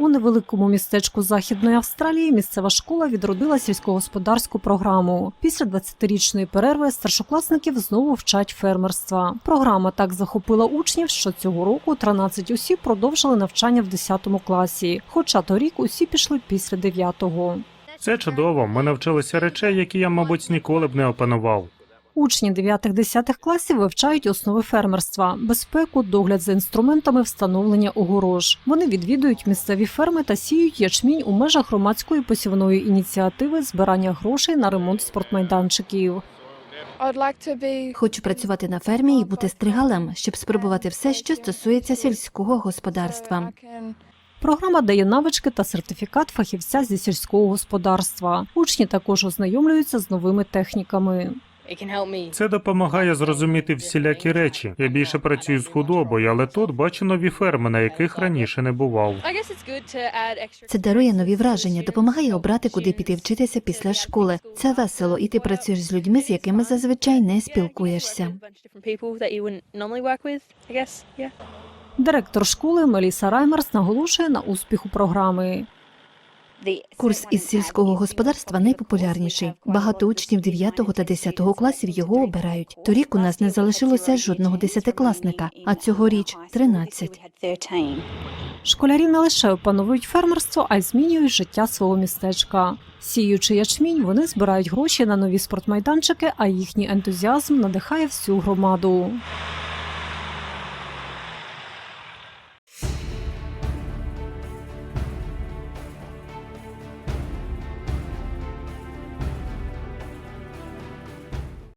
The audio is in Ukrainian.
У невеликому містечку Західної Австралії місцева школа відродила сільськогосподарську програму. Після 20-річної перерви старшокласників знову вчать фермерства. Програма так захопила учнів, що цього року 13 осіб продовжили навчання в 10 класі, хоча торік усі пішли після 9-го. Це чудово. Ми навчилися речей, які я, мабуть, ніколи б не опанував. Учні 9-10 класів вивчають основи фермерства, безпеку, догляд за інструментами встановлення огорож. Вони відвідують місцеві ферми та сіють ячмінь у межах громадської посівної ініціативи збирання грошей на ремонт спортмайданчиків. Хочу працювати на фермі і бути стригалем, щоб спробувати все, що стосується сільського господарства. Програма дає навички та сертифікат фахівця зі сільського господарства. Учні також ознайомлюються з новими техніками. Це допомагає зрозуміти всілякі речі. Я більше працюю з худобою, але тут бачу нові ферми, на яких раніше не бував. Це дарує нові враження, допомагає обрати, куди піти вчитися після школи. Це весело, і ти працюєш з людьми, з якими зазвичай не спілкуєшся. Директор школи Меліса Раймерс наголошує на успіху програми. Курс із сільського господарства найпопулярніший. Багато учнів 9 та 10 класів його обирають. Торік у нас не залишилося жодного десятикласника, а цьогоріч 13. Школярі не лише опановують фермерство, а й змінюють життя свого містечка. Сіючи ячмінь, вони збирають гроші на нові спортмайданчики, а їхній ентузіазм надихає всю громаду.